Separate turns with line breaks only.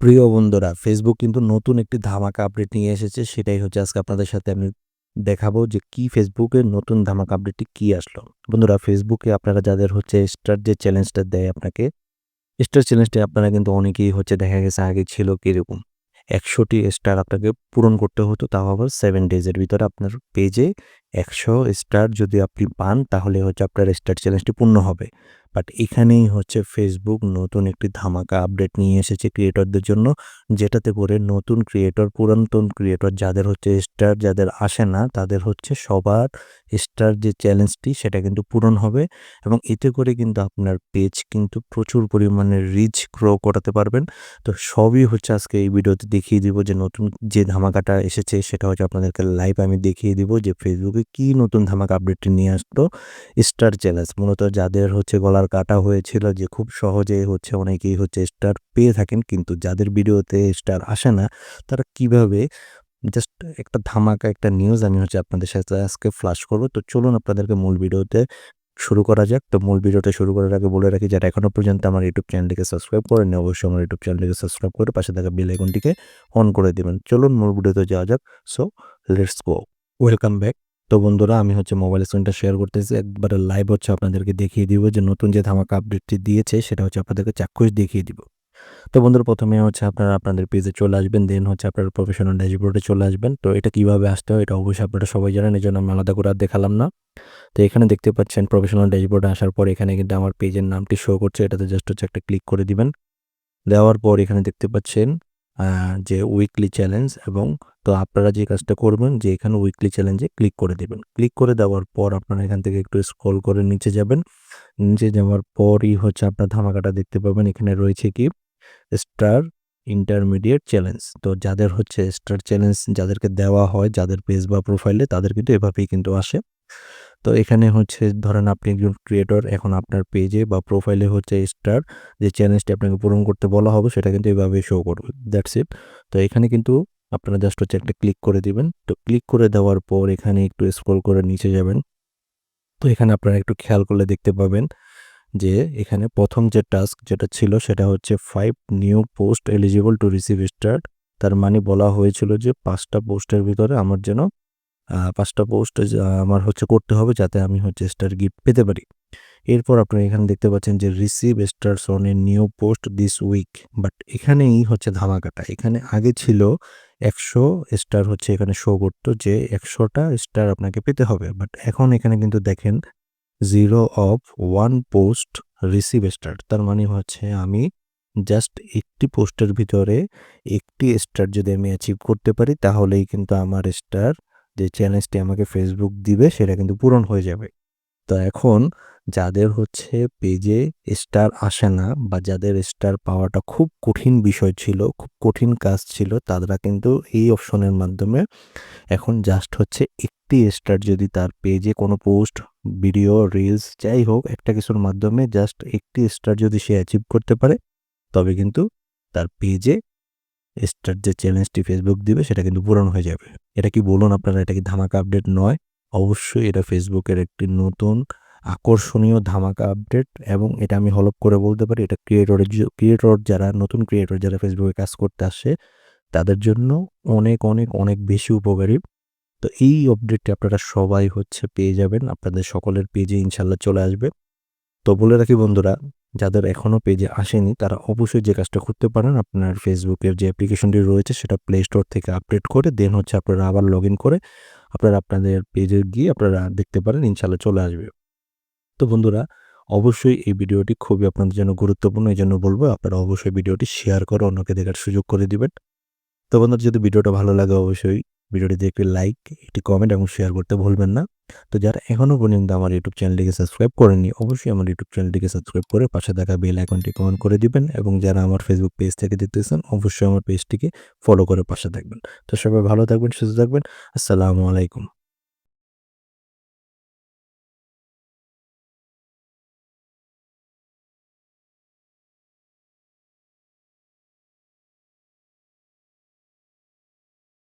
প্রিয় বন্ধুরা ফেসবুক কিন্তু নতুন একটি ধামাকা আপডেট নিয়ে এসেছে। সেটাই হচ্ছে আজকে আপনাদের সাথে আমি দেখাবো যে কি ফেসবুকের নতুন ধামাকা আপডেটটি কি আসলো। বন্ধুরা ফেসবুকে আপনারা যাদের হচ্ছে স্টার যে চ্যালেঞ্জটা দেয় আপনাকে স্টার চ্যালেঞ্জটি আপনারা কিন্তু অনেকেই হচ্ছে দেখা গেছে আগে ছিল কীরকম। একশোটি স্টার আপনাকে পূরণ করতে হতো, তাও আবার সেভেন ডেজের ভিতরে আপনার পেজে একশো স্টার যদি আপনি পান, তাহলে হচ্ছে আপনার স্টার চ্যালেঞ্জটি পূর্ণ হবে। বাট এখানেই হচ্ছে ফেসবুক নতুন একটি ধামাকা আপডেট নিয়ে এসেছে ক্রিয়েটরদের জন্য, যেটাতে করে নতুন ক্রিয়েটর পুরাতন ক্রিয়েটর যাদের হচ্ছে স্টার যাদের আসে না, তাদের হচ্ছে সবার স্টার যে চ্যালেঞ্জটি সেটা কিন্তু পূরণ হবে। এবং এতে করে কিন্তু আপনার পেজ কিন্তু প্রচুর পরিমাণে রিচ গ্রো করাতে পারবেন। তো সবই হচ্ছে আজকে এই ভিডিওতে দেখিয়ে দিব যে নতুন যে ধামাকাটা এসেছে, সেটা হচ্ছে আপনাদেরকে লাইভ আমি দেখিয়ে দিব যে ফেসবুকে কি নতুন ধামাকা আপডেটটি নিয়ে আসতো স্টার চ্যালেঞ্জ মূলত যাদের হচ্ছে গলার কাটা হয়েছিল যে খুব সহজে হচ্ছে অনেকেই হচ্ছে স্টার পেয়ে থাকেন, কিন্তু যাদের ভিডিওতে স্টার আসে না, তারা কীভাবে? জাস্ট একটা ধামাকা একটা নিউজ আমি হচ্ছে আপনাদের সাথে আজকে ফ্লাশ করব। তো চলুন আপনাদেরকে মূল ভিডিওতে শুরু করা যাক। তো মূল ভিডিওটা শুরু করার আগে বলে রাখি, যারা এখনও পর্যন্ত আমার ইউটিউব চ্যানেলটিকে সাবস্ক্রাইব করেন অবশ্যই আমার ইউটিউব চ্যানেলটিকে সাবস্ক্রাইব করে পাশে থাকা বেল আইকনটিকে অন করে দেবেন। চলুন মূল ভিডিওতে যাওয়া যাক। So let's go welcome back তো বন্ধুরা, আমি হচ্ছে মোবাইল স্ক্রিনটা শেয়ার করতেছি। একবারে লাইভ হচ্ছে আপনাদেরকে দেখিয়ে দিব যে নতুন যে ধামাকা আপডেটটি দিয়েছে, সেটা হচ্ছে আপনাদেরকে চাক্ষুষ দেখিয়ে দিব। তো বন্ধুরা, প্রথমে হচ্ছে আপনারা আপনাদের পেজে চলে আসবেন দেন হচ্ছে আপনারা প্রফেশনাল ড্যাশবোর্ডে চলে আসবেন। তো এটা কীভাবে আসতে হয়, এটা অবশ্যই আপনারা সবাই জানেন এই জন্য আমি আলাদা করে আর দেখালাম না। তো এখানে দেখতে পাচ্ছেন প্রফেশনাল ড্যাশবোর্ডে আসার পর এখানে কিন্তু আমার পেজের নামটি শো করছে। এটাতে জাস্ট হচ্ছে একটা ক্লিক করে দিবেন। দেওয়ার পর এখানে দেখতে পাচ্ছেন যে উইকলি চ্যালেঞ্জ এবং তো আপনারা যে কাজটা করবেন, যে এখানে উইকলি চ্যালেঞ্জে ক্লিক করে দেবেন। ক্লিক করে দেওয়ার পর আপনারা এখান থেকে একটু স্ক্রল করে নিচে যাবেন। নিচে যাওয়ার পরই হচ্ছে আপনার ধামাকাটা দেখতে পাবেন। এখানে রয়েছে কি? স্টার ইন্টারমিডিয়েট চ্যালেঞ্জ তো যাদের হচ্ছে স্টার চ্যালেঞ্জ যাদেরকে দেওয়া হয়, যাদের পেজ বা প্রোফাইলে তাদের কিন্তু এভাবেই কিন্তু আসে। তো এখানে হচ্ছে ধরেন আপনি একজন ক্রিয়েটর এখন আপনার পেজে বা প্রোফাইলে হচ্ছে স্টার যে চ্যালেঞ্জটি আপনাকে পূরণ করতে বলা হবে, সেটা কিন্তু এভাবে শো করবে। দ্যাটস ইট তো এখানে কিন্তু আপনারা জাস্ট হচ্ছে একটা ক্লিক করে দিবেন। তো ক্লিক করে দেওয়ার পর এখানে একটু স্ক্রল করে নিচে যাবেন। তো এখানে আপনারা একটু খেয়াল করলে দেখতে পাবেন যে এখানে প্রথম যে টাস্ক যেটা ছিল সেটা হচ্ছে five new post eligible to receive stars তার মানে বলা হয়েছিল যে পাঁচটা পোস্টের ভিতরে আমার যেন পাঁচটা পোস্ট আমার হচ্ছে করতে হবে যাতে আমি হচ্ছে স্টার গিফট পেতে পারি। এরপর আপনারা এখানে দেখতে পাচ্ছেন যে receive stars on a new post this week but এখানেই হচ্ছে ধামাকাটা। এখানে আগে ছিল একশো স্টার হচ্ছে এখানে শো করতো যে একশোটা স্টার আপনাকে পেতে হবে বাট এখন এখানে কিন্তু দেখেন zero of one post receive star তার মানে হচ্ছে আমি জাস্ট একটি পোস্টের ভিতরে একটি স্টার যদি আমি অ্যাচিভ করতে পারি, তাহলেই কিন্তু আমার স্টার যে চ্যালেঞ্জটি আমাকে ফেসবুক দিবে, সেটা কিন্তু পূরণ হয়ে যাবে। তো এখন যাদের হচ্ছে পেজে স্টার আসে না বা যাদের স্টার পাওয়াটা খুব কঠিন বিষয় ছিল, খুব কঠিন কাজ ছিল, তারা কিন্তু এই অপশনের মাধ্যমে এখন জাস্ট হচ্ছে একটি স্টার যদি তার পেজে কোনো পোস্ট ভিডিও রিলস যাই হোক, একটা কিছুর মাধ্যমে জাস্ট একটি স্টার যদি সে অ্যাচিভ করতে পারে, তবে কিন্তু তার পেজে স্টার যে চ্যালেঞ্জটি ফেসবুক দিবে, সেটা কিন্তু পূরণ হয়ে যাবে। এটা কি বলুন আপনারা? এটা কি ধামাকা আপডেট নয়? অবশ্যই এটা ফেসবুকের একটি নতুন আকর্ষণীয় ধামাকা আপডেট এবং এটা আমি হলপ করে বলতে পারি, এটা ক্রিয়েটরের ক্রিয়েটর যারা, নতুন ক্রিয়েটর যারা ফেসবুকে কাজ করতে আসে, তাদের জন্য অনেক অনেক অনেক বেশি উপকারী। তো এই আপডেটটি আপনারা সবাই হচ্ছে পেয়ে যাবেন, আপনাদের সকলের পেজে ইনশাল্লাহ চলে আসবে। তো বলে রাখি বন্ধুরা, যাদের এখনও পেজে আসেনি, তারা অবশ্যই যে কাজটা করতে পারেন, আপনার ফেসবুকের যে অ্যাপ্লিকেশনটি রয়েছে, সেটা প্লে স্টোর থেকে আপডেট করে দেন হচ্ছে আপনারা আবার লগ করে, আপনারা আপনাদের পেজে গিয়ে আপনারা দেখতে পারেন ইনশাল্লাহ চলে আসবে। তো বন্ধুরা, অবশ্যই এই ভিডিওটি খুবই আপনাদের জন্য গুরুত্বপূর্ণ। এই জন্য বলব, আপনারা অবশ্যই ভিডিওটি শেয়ার করে অন্যকে দেখার সুযোগ করে দিবেন। তো বন্ধুরা, যদি ভিডিওটা ভালো লাগে, অবশ্যই ভিডিওটিতে একটি লাইক একটি কমেন্ট এবং শেয়ার করতে ভুলবেন না। তো যারা এখনও পর্যন্ত আমার ইউটিউব চ্যানেলটিকে সাবস্ক্রাইব করেনি অবশ্যই আমার ইউটিউব চ্যানেলটিকে সাবস্ক্রাইব করে পাশে থাকা বেল আইকনটি কমেন্ট করে দিবেন এবং যারা আমার ফেসবুক পেজ থেকে দেখতেছেন, অবশ্যই আমার পেজটিকে ফলো করে পাশে থাকবেন। তো সবাই ভালো থাকবেন, সুস্থ থাকবেন। আসসালামু আলাইকুম।